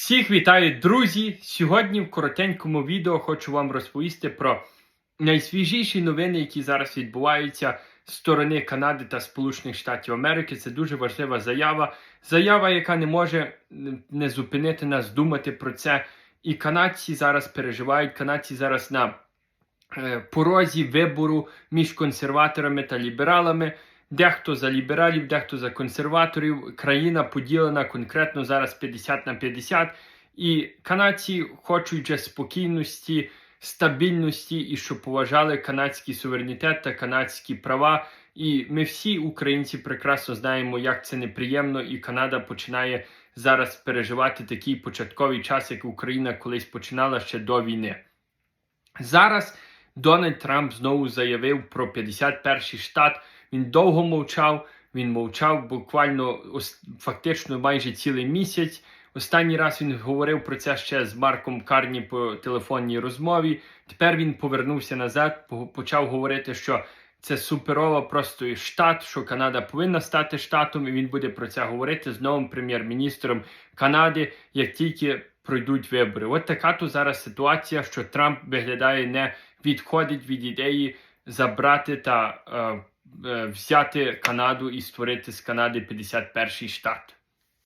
Всіх вітаю, друзі! Сьогодні в коротенькому відео хочу вам розповісти про найсвіжіші новини, які зараз відбуваються з сторони Канади та Сполучених Штатів Америки. Це дуже важлива заява. Заява, яка не може не зупинити нас думати про це. І канадці зараз переживають. Канадці зараз на е, порозі вибору між консерваторами та лібералами. Дехто за лібералів, дехто за консерваторів. Країна поділена конкретно зараз 50 на 50. І канадці хочуть вже спокійності, стабільності і щоб поважали канадський суверенітет та канадські права. І ми всі, українці, прекрасно знаємо, як це неприємно, і Канада починає зараз переживати такий початковий час, як Україна колись починала ще до війни. Зараз Дональд Трамп знову заявив про 51-й штат. Він довго мовчав. Він мовчав буквально фактично майже цілий місяць. Останній раз він говорив про це ще з Марком Карні по телефонній розмові. Тепер він повернувся назад, почав говорити, що це суперова просто штат, що Канада повинна стати штатом, і він буде про це говорити з новим прем'єр-міністром Канади, як тільки пройдуть вибори. От така то зараз ситуація, що Трамп виглядає не відходить від ідеї забрати та е, взяти Канаду і створити з Канади 51-й штат.